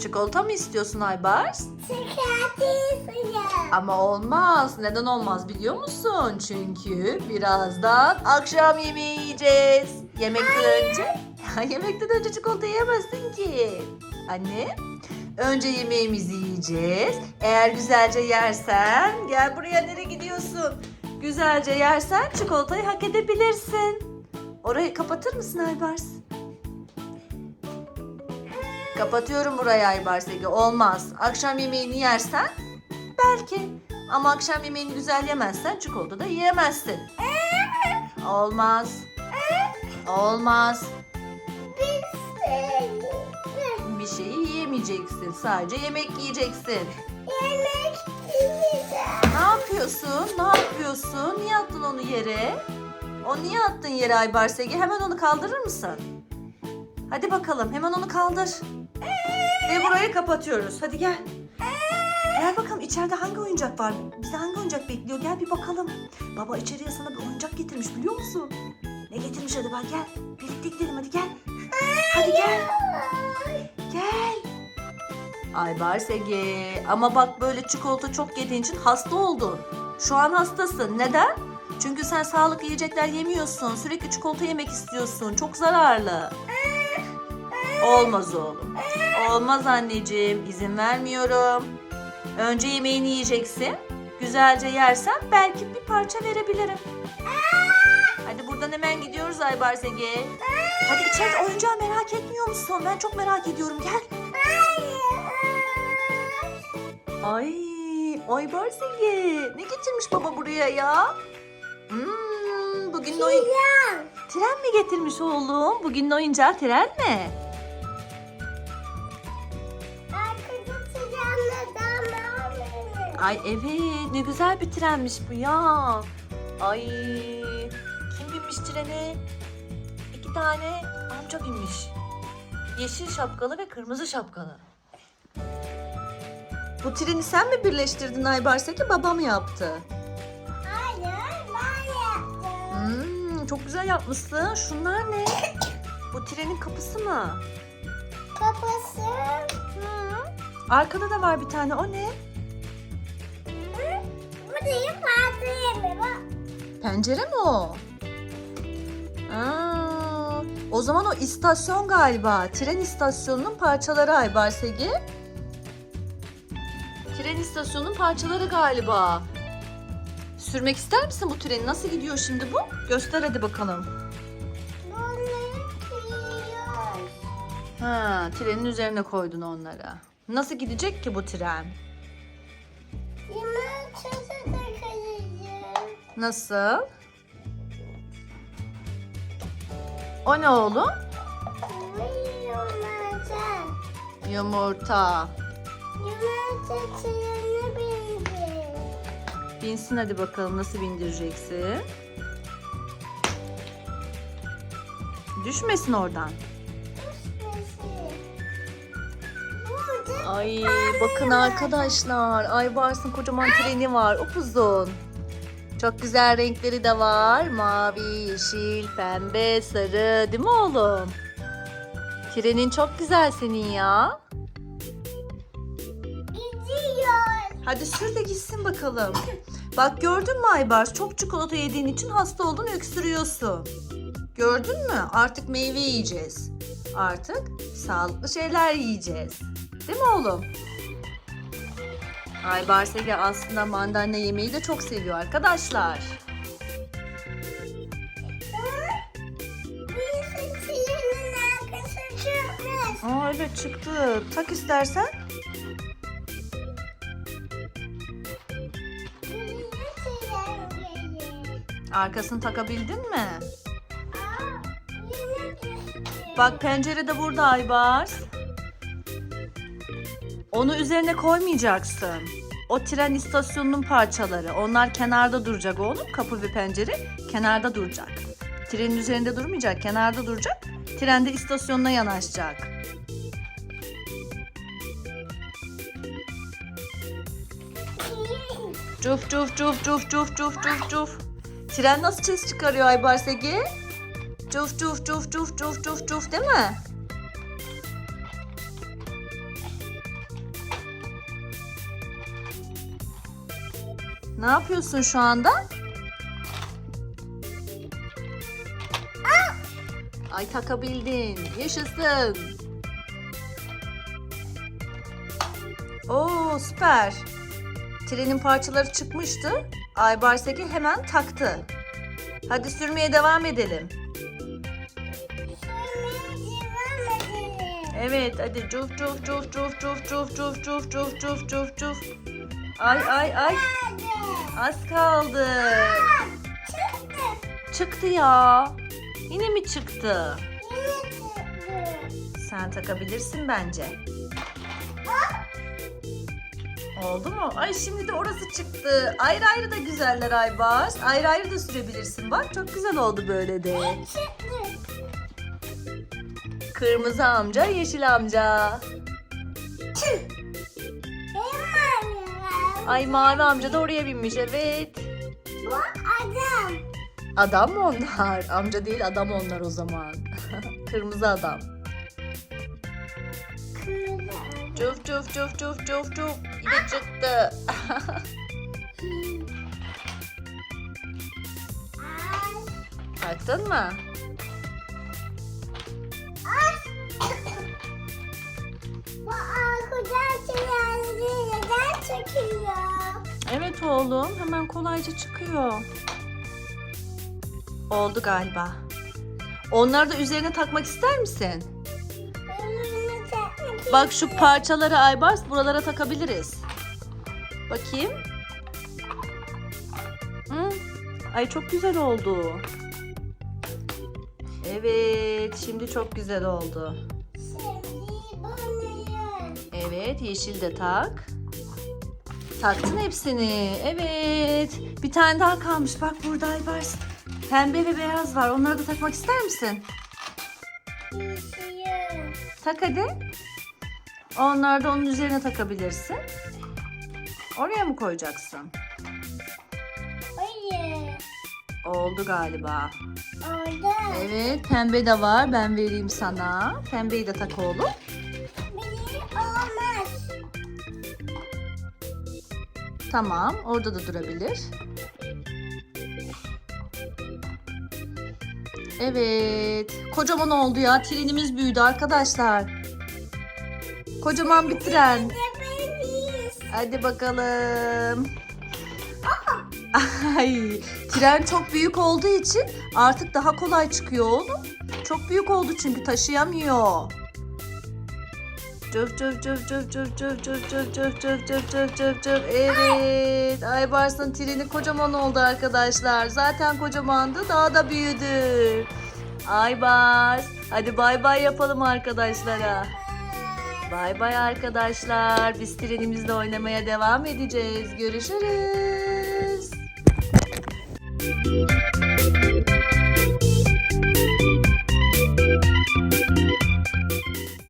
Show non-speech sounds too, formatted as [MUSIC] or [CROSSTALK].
Çikolata mı istiyorsun Aybars? Çikolata Ama olmaz. Neden olmaz biliyor musun? Çünkü birazdan akşam yemeği yiyeceğiz. Yemekten önce... [LAUGHS] Yemekten önce çikolata yiyemezsin ki. Anne, önce yemeğimizi yiyeceğiz. Eğer güzelce yersen... Gel buraya nereye gidiyorsun? Güzelce yersen çikolatayı hak edebilirsin. Orayı kapatır mısın Aybars? Kapatıyorum burayı Aybars Ege. Olmaz. Akşam yemeğini yersen belki. Ama akşam yemeğini güzel yemezsen çikolata da yiyemezsin. Olmaz. Olmaz. Bir şeyi yiyemeyeceksin. Sadece yemek yiyeceksin. Yemek yiyeceğim. Ne yapıyorsun? Ne yapıyorsun? Niye attın onu yere? O niye attın yere Aybars Ege? Hemen onu kaldırır mısın? Hadi bakalım hemen onu kaldır. Ve burayı kapatıyoruz. Hadi gel. Gel bakalım içeride hangi oyuncak var? Bize hangi oyuncak bekliyor? Gel bir bakalım. Baba içeriye sana bir oyuncak getirmiş biliyor musun? Ne getirmiş acaba? Gel. Birlikte gidelim hadi gel. Hadi gel. Gel. Aybars Ege. Ama bak böyle çikolata çok yediğin için hasta oldun. Şu an hastasın. Neden? Çünkü sen sağlıklı yiyecekler yemiyorsun. Sürekli çikolata yemek istiyorsun. Çok zararlı. Olmaz oğlum. Olmaz anneciğim. İzin vermiyorum. Önce yemeğini yiyeceksin. Güzelce yersen belki bir parça verebilirim. Hadi buradan hemen gidiyoruz Aybars Ege. Hadi içeride oyuncağı merak etmiyor musun? Ben çok merak ediyorum. Gel. Ay, Aybars Ege. Ne getirmiş baba buraya ya? Hmm, bugün oyun... Tren mi getirmiş oğlum? Bugün oyuncağı tren mi? Ay evet ne güzel bir trenmiş bu ya. Ay kim binmiş trene? İki tane amca binmiş. Yeşil şapkalı ve kırmızı şapkalı. Bu treni sen mi birleştirdin Aybars'a ki baba mı yaptı? Hayır, ben yaptım. Hmm, çok güzel yapmışsın. Şunlar ne? [COUGHS] Bu trenin kapısı mı? Kapısı. Hı. Arkada da var bir tane. O ne? Hı? Bu değil, fazla yeme bak. Pencere mi o? Aa, o zaman o istasyon galiba. Tren istasyonunun parçaları Aybars Ege. Tren istasyonunun parçaları galiba. Sürmek ister misin bu treni? Nasıl gidiyor şimdi bu? Göster hadi bakalım. Ha, trenin üzerine koydun onları. Nasıl gidecek ki bu tren? Nasıl? O ne oğlum? Yumurta. Yumurta. Yumurta çiğne bindir. Binsin hadi bakalım nasıl bindireceksin. Düşmesin oradan. Ay bakın arkadaşlar. Aybars'ın kocaman treni var. Upuzun. Çok güzel renkleri de var. Mavi, yeşil, pembe, sarı. Değil mi oğlum? Trenin çok güzel senin ya. gidiyor. Hadi sür de gitsin bakalım. Bak gördün mü Aybars? Çok çikolata yediğin için hasta oldun öksürüyorsun. Gördün mü? Artık meyve yiyeceğiz. Artık sağlıklı şeyler yiyeceğiz. Değil mi oğlum? Aybars Ege aslında mandalina yemeği de çok seviyor arkadaşlar. Aa evet çıktı. Tak istersen. Arkasını takabildin mi? Bak pencere de burada Aybars. Onu üzerine koymayacaksın. O tren istasyonunun parçaları. Onlar kenarda duracak oğlum. Kapı ve pencere kenarda duracak. Trenin üzerinde durmayacak, kenarda duracak. Tren de istasyonuna yanaşacak. Cuf cuf cuf cuf cuf cuf cuf cuf. Tren nasıl ses çıkarıyor Aybars Ege? Cuf cuf cuf cuf cuf cuf cuf değil mi? Ne yapıyorsun şu anda? Ay takabildin. Yaşasın. Oo süper. Trenin parçaları çıkmıştı. Aybarseki hemen taktı. Hadi sürmeye devam edelim. Evet hadi cuf cuf cuf cuf cuf cuf cuf cuf cuf cuf cuf cuf. Ay ay ay az kaldı. Çıktı. Çıktı ya. Yine mi çıktı? Sen takabilirsin bence. Oldu mu? Ay şimdi de orası çıktı. Ayrı ayrı da güzeller Aybars. Ayrı ayrı da sürebilirsin. Bak çok güzel oldu böyle de. Kırmızı amca, yeşil amca. Annem. Ay mavi amca da oraya binmiş evet. Bu adam. Adam mı onlar? Amca değil adam onlar o zaman. [LAUGHS] Kırmızı adam. Kırmızı. Cuf cuf cuf cuf cuf cuf. Yine çıktı. Taktın mı? Evet oğlum hemen kolayca çıkıyor. Oldu galiba. Onları da üzerine takmak ister misin? Bak şu parçaları Aybars buralara takabiliriz. Bakayım. Hı? Ay çok güzel oldu. Evet şimdi çok güzel oldu. Evet yeşil de tak. Taktın hepsini. Evet. Bir tane daha kalmış. Bak burada Aybars. Pembe ve beyaz var. Onları da takmak ister misin? yiyeyim. Tak hadi. Onları da onun üzerine takabilirsin. Oraya mı koyacaksın? Hayır. Oldu galiba. Orada. Evet pembe de var. Ben vereyim sana. Pembeyi de tak oğlum. Tamam. Orada da durabilir. Evet. Kocaman oldu ya. Trenimiz büyüdü arkadaşlar. Kocaman bir tren. Hadi bakalım. [LAUGHS] Ay, tren çok büyük olduğu için artık daha kolay çıkıyor oğlum. Çok büyük oldu çünkü taşıyamıyor. Cıf cıf cıf cıf cıf cıf cıf cıf cıf cıf cıf cıf cıf cıf. Evet. Aybars'ın treni kocaman oldu arkadaşlar. Zaten kocamandı daha da büyüdü. Aybars. Hadi bay bay yapalım arkadaşlara. Bay bay arkadaşlar. Biz trenimizle oynamaya devam edeceğiz. Görüşürüz.